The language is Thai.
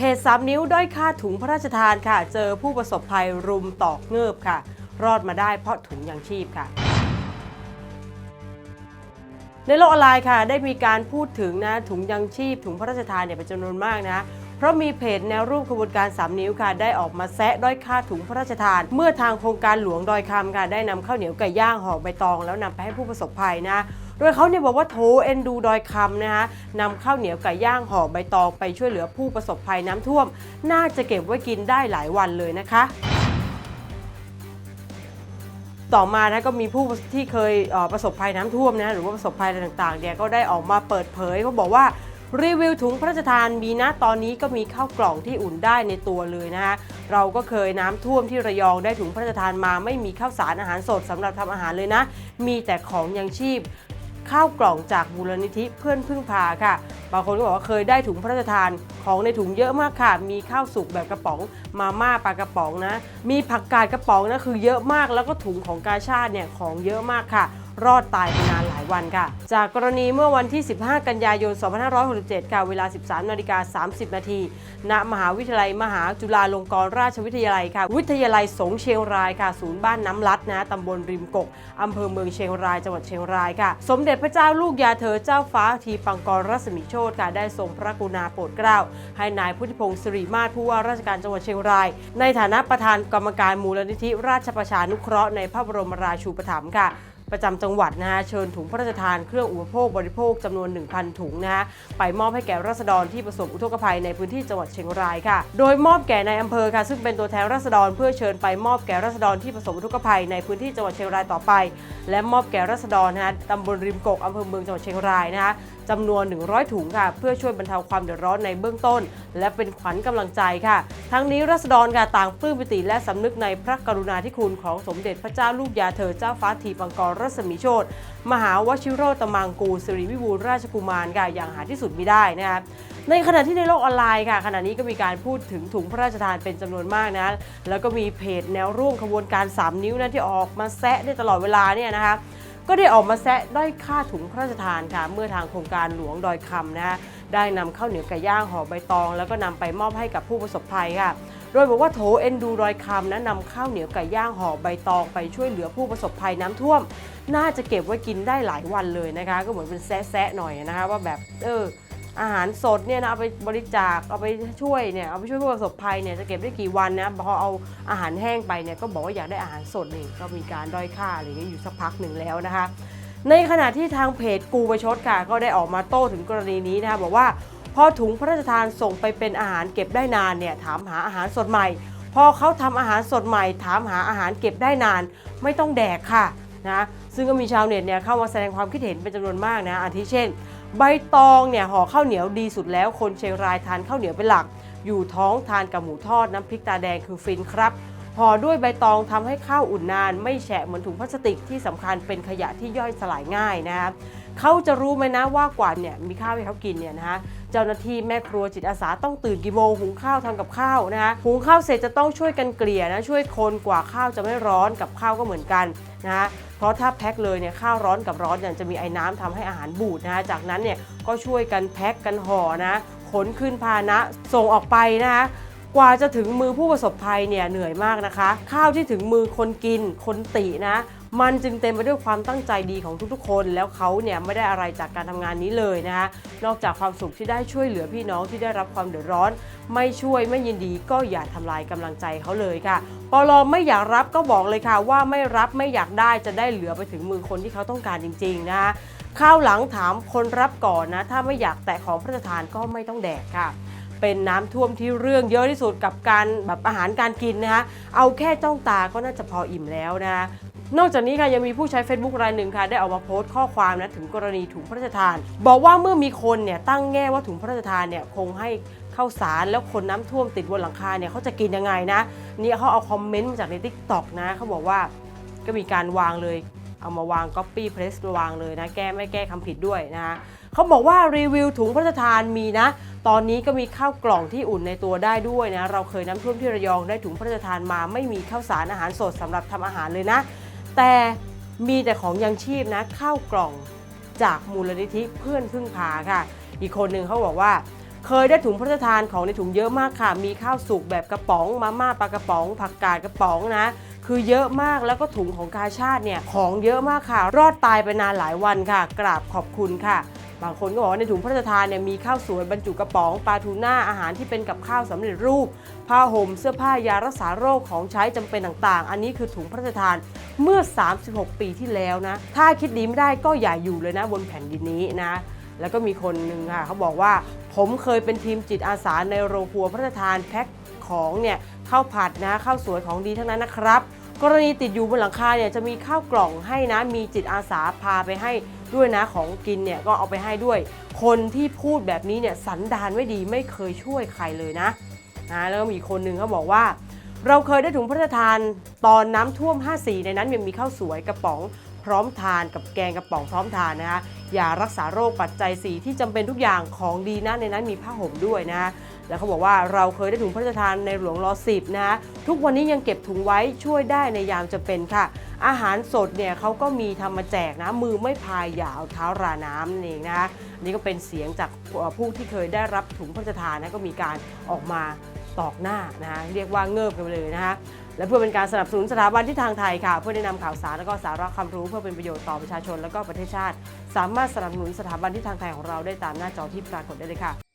เพจสามนิ้วด้อยค่าถุงพระราชทานค่ะ เจอผู้ประสบภัยรุมตอกเงิบค่ะ รอดมาได้เพราะถุงยางชีพค่ะ ในโลกออนไลน์ค่ะ ได้มีการพูดถึงนะถุงยังชีพ ถุงพระราชทานเนี่ยเป็นจำนวนมากนะเพราะมีเพจแนวรูปขบวนการ 3 นิ้วค่ะ ได้ออกมาแซะด้อยค่าถุงพระราชทาน เมื่อทางโครงการหลวงดอยคำค่ะ ได้นำข้าวเหนียวไก่ย่างห่อใบตอง แล้วนำไปให้ผู้ประสบภัยนะ โดยเขาเนี่ยบอกว่าโถเอ็นดูดอยคำนะคะนำข้าวเหนียวไก่ย่างห่อใบตองไปช่วยเหลือผู้ประสบภัยน้ำท่วม น่าจะเก็บไว้กินได้หลายวันเลยนะคะต่อมานะก็มีผู้ที่เคยเประสบภัยน้ำท่วมนะหรือว่าประสบภัยอะไรต่างๆเนี่ยก็ได้ออกมาเปิดเผยเขาบอกว่ารีวิวถุงพระราชทานมีนะตอนนี้ก็มีข้าวกล่องที่อุ่นได้ในตัวเลยนะคะเราก็เคยน้ำท่วมที่ระยองได้ถุงพระราชทานมา ไม่มีข้าวสารอาหารสดสำหรับทำอาหารเลยนะ มีแต่ของยังชีพ ข้าวกล่องจากมูลนิธิเพื่อนพึ่งพาค่ะ บางคนก็บอกว่าเคยได้ถุงพระราชทานของในถุงเยอะมากค่ะ มีข้าวสุกแบบกระป๋อง มาม่าปลากระป๋องนะ มีผักกาดกระป๋องนะคือเยอะมาก แล้วก็ถุงของกาชาติเนี่ยของเยอะมากค่ะ รอดตายไปนานหลายวันค่ะ จากกรณีเมื่อวันที่ 15 กันยายน 2567 ค่ะ เวลา 13นาฬิกา30 นาทีณมหาวิทยาลัยมหาจุฬาลงกรณราชวิทยาลัยค่ะ วิทยาลัยสงเชียงรายค่ะ ศูนย์บ้านน้ำลัดนะตำบลริมกกอำเภอเมืองเชียงรายจังหวัดเชียงรายค่ะ สมเด็จพระเจ้าลูกยาเธอเจ้าฟ้าทีปังกรรัศมีโชติค่ะได้ทรงพระกรุณาโปรดเกล้าให้นายพุทธิพงศ์สิริมาศผู้ว่าราชการจังหวัดเชียงราย ในฐานะประธานกรรมการมูลนิธิราชประชานุเคราะห์ในพระบรมราชูปถัมภ์ค่ะ ประจำจังหวัดนะฮะเชิญถุงพระราชทานเครื่องอุปโภคบริโภคจำนวน 1,000 ถุงนะฮะไปมอบให้แก่ราษฎรที่ประสบอุทกภัยในพื้นที่จังหวัดเชียงรายค่ะ โดยมอบแก่ในายอำเภอค่ะ ซึ่งเป็นตัวแทนราษฎรเพื่อเชิญไปมอบแก่ราษฎรที่ประสบอุทกภัยในพื้นที่จังหวัดเชียงรายต่อไป และมอบแก่ราษฎรนะฮะตำบลริมกกอำเภอเมืองจังหวัดเชียงรายนะฮะ จำนวน 100 ถุงค่ะ เพื่อช่วยบรรเทาความเดือดร้อนในเบื้องต้น และเป็นขวัญกำลังใจค่ะ ทั้งนี้ราษฎรค่ะต่างปลื้มปิติและสำนึกในพระกรุณาธิคุณของสมเด็จพระเจ้าลูกยาเธอเจ้าฟ้าทีปังกรรัศมีโชตมหาวชิโรตมังกูสิริวิบูลราชกุมารค่ะอย่างหาที่สุดมิได้นะคะในขณะที่ในโลกออนไลน์ค่ะขณะนี้ก็มีการพูดถึงถุงพระราชทานเป็นจำนวนมากนะ แล้วก็มีเพจแนวร่วมขบวนการ 3 นิ้วนะที่ออกมาแซะได้ตลอดเวลาเนี่ยนะคะ ก็ได้ออกมาแซะด้อยค่าถุงพระราชทานค่ะ เมื่อทางโครงการหลวงดอยคำนะได้นำข้าวเหนียวไก่ย่างห่อใบตอง แล้วก็นำไปมอบให้กับผู้ประสบภัยค่ะ โดยบอกว่าโถเอ็นดูดอยคำนะนำข้าวเหนียวไก่ย่างห่อใบตอง ไปช่วยเหลือผู้ประสบภัยน้ำท่วม น่าจะเก็บไว้กินได้หลายวันเลยนะคะ ก็เหมือนเป็นแซะๆหน่อยนะคะว่าแบบเออ อาหารสดเนี่ยนะเอาไปบริจาคเอาไปช่วยเนี่ยเอาไปช่วยผู้ประสบภัยเนี่ยจะเก็บได้กี่วันนะพอเอาอาหารแห้งไปเนี่ยก็บอกว่าอยากได้อาหารสดนี่ก็มีการด้อยค่าอะไรอย่างเงี้ยอยู่สักพักหนึ่งแล้วนะคะ ในขณะที่ทางเพจกูประชดค่ะ ก็ได้ออกมาโต้ถึงกรณีนี้นะคะบอกว่าพอถุงพระราชทานส่งไปเป็นอาหารเก็บได้นานเนี่ยถามหาอาหารสดใหม่ พอเขาทำอาหารสดใหม่ ถามหาอาหารเก็บได้นาน ไม่ต้องแดกค่ะนะซึ่งก็มีชาวเน็ตเนี่ยเข้ามาแสดงความคิดเห็นเป็นจำนวนมากนะอาทิเช่น ใบตองเนี่ยห่อข้าวเหนียวดีสุดแล้ว คนเชียงรายทานข้าวเหนียวเป็นหลัก อยู่ท้องทานกับหมูทอดน้ำพริกตาแดงคือฟินครับห่อด้วยใบตองทำให้ข้าวอุ่นนาน ไม่แฉะเหมือนถุงพลาสติกที่สำคัญเป็นขยะที่ย่อยสลายง่ายนะครับเขาจะรู้ไหมนะว่ากว่าเนี่ยมีข้าวให้เขากินเนี่ยนะฮะ เจ้าหน้าที่แม่ครัวจิตอาสาต้องตื่นกี่โมงหุงข้าวทำกับข้าวนะฮะหุงข้าวเสร็จจะต้องช่วยกันเกลี่ยนะช่วยคนกว่าข้าวจะไม่ร้อนกับข้าวก็เหมือนกันนะฮะเพราะถ้าแพ็คเลยเนี่ยข้าวร้อนกับร้อนเนี่ยจะมีไอ้น้ำทำให้อาหารบูดนะฮะจากนั้นเนี่ยก็ช่วยกันแพ็คกันห่อนะขนขึ้นพาหนะส่งออกไปนะคะกว่าจะถึงมือผู้ประสบภัยเนี่ยเหนื่อยมากนะคะ ข้าวที่ถึงมือคนกินคนตินะ มันจึงเต็มไปด้วยความตั้งใจดีของทุกๆ คน แล้วเขาเนี่ยไม่ได้อะไรจากการทำงานนี้เลยนะคะนอกจากความสุขที่ได้ช่วยเหลือพี่น้องที่ได้รับความเดือดร้อน ไม่ช่วยไม่ยินดีก็อย่าทำลายกำลังใจเขาเลยค่ะปลอไม่อยากรับก็บอกเลยค่ะ ว่าไม่รับไม่อยากได้จะได้เหลือไปถึงมือคนที่เขาต้องการจริง ๆ นะคะข้าวหลังถามคนรับก่อนนะ ถ้าไม่อยากแตะของพระราชทานก็ไม่ต้องแดกค่ะ เป็นน้ำท่วมที่เรื่องเยอะที่สุดกับการแบบอาหารการกินนะคะเอาแค่จ้องตาก็น่าจะพออิ่มแล้วนะ นอกจากนี้ค่ะยังมีผู้ใช้ Facebook รายหนึ่งค่ะได้ออกมาโพสต์ข้อความนะถึงกรณีถุงพระราชทาน บอกว่าเมื่อมีคนเนี่ยตั้งแง่ว่าถุงพระราชทานเนี่ยคงให้ข้าวสารแล้วคนน้ำท่วมติดบนหลังคาเนี่ยเขาจะกินยังไงนะนี่เขาเอาคอมเมนต์มาจากใน t ิ k t o k นะเขาบอกว่าก็มีการวางเลย เอามาวาง Copy Paste วางเลยนะแก้ไม่แก้คำผิดด้วยนะคะเขาบอกว่ารีวิวถุงพระราชทานมีนะ ตอนนี้ก็มีข้าวกล่องที่อุ่นในตัวได้ด้วยนะเราเคยน้ำท่วมที่ระยองได้ถุงพระราชทานมาไม่มีข้าวสารอาหารสดสำหรับทำอาหารเลยนะ แต่มีแต่ของยังชีพนะข้าวกล่องจากมูลนิธิเพื่อนพึ่งพาค่ะ อีกคนหนึ่งเขาบอกว่า เคยได้ถุงพระราชทานของในถุงเยอะมากค่ะ มีข้าวสุกแบบกระป๋องมาม่าปลากระป๋อง ผักกาดกระป๋องนะ คือเยอะมากแล้วก็ถุงของกาชาติเนี่ยของเยอะมากค่ะ รอดตายไปนานหลายวันค่ะ กราบขอบคุณค่ะ บางคนก็บอกว่าในถุงพระราชทานเนี่ยมีข้าวสวยบรรจุกระป๋องปลาทูน่าอาหารที่เป็นกับข้าวสำเร็จรูป ผ้าห่มเสื้อผ้ายารักษาโรคของใช้จำเป็นต่างๆ อันนี้คือถุงพระราชทานเมื่อ 36 ปีที่แล้วนะ ถ้าคิดดีไม่ได้ก็อย่าอยู่เลยนะบนแผ่นดินนี้นะ แล้วก็มีคนหนึ่งค่ะเขาบอกว่า ผมเคยเป็นทีมจิตอาสาในโรงครัวพระราชทานแพ็คของเนี่ยข้าวผัดนะข้าวสวยของดีทั้งนั้นนะครับ กรณีติดอยู่บนหลังคาเนี่ยจะมีข้าวกล่องให้นะ มีจิตอาสาพาไปให้ด้วยนะของกินเนี่ยก็เอาไปให้ด้วย คนที่พูดแบบนี้เนี่ยสันดานไม่ดีไม่เคยช่วยใครเลยนะนะแล้วมีคนหนึ่งเขาบอกว่า เราเคยได้ถุงพระราชทานตอนน้ำท่วม 54 ในนั้นยังมีข้าวสวยกระป๋องพร้อมทานกับแกงกระป๋องพร้อมทานนะคะยารักษาโรคปัจจัย4ที่จำเป็นทุกอย่างของดีนะในนั้นมีผ้าห่มด้วยนะ แล้วเขาบอกว่าเราเคยได้ถุงพระราชทานในหลวงรอสิบนะทุกวันนี้ยังเก็บถุงไว้ช่วยได้ในยามจะเป็นค่ะ อาหารสดเนี่ยเขาก็มีทำมาแจกนะ มือไม่พายอย่าเอาเท้าราน้ำนั่นเองนะคะนี่ก็เป็นเสียงจากผู้ที่เคยได้รับถุงพระราชทานนะก็มีการออกมาตอกหน้านะคะเรียกว่าเงิบกันไปเลยนะคะและเพื่อเป็นการสนับสนุนสถาบันที่ทางไทยค่ะ เพื่อแนะนำข่าวสารและก็สาระความรู้เพื่อเป็นประโยชน์ต่อประชาชนและก็ประเทศชาติ สามารถสนับสนุนสถาบันที่ทางไทยของเราได้ตามหน้าจอที่ปรากฏได้เลยค่ะ